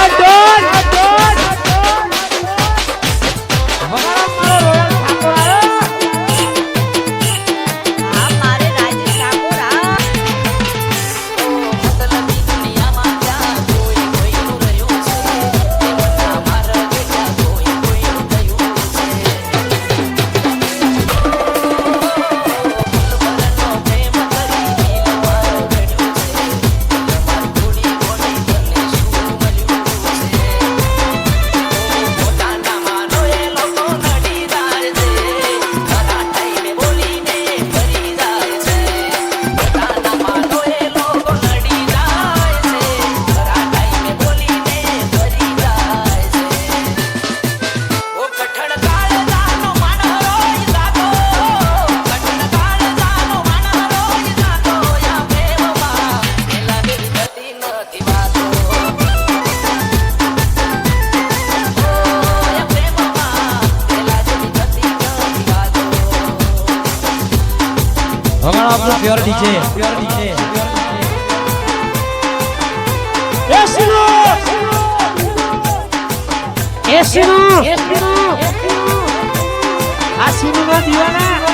¡Alto! Pure DJ pure DJ એ શીનો એ શીનો આ શીનો ના દીવાના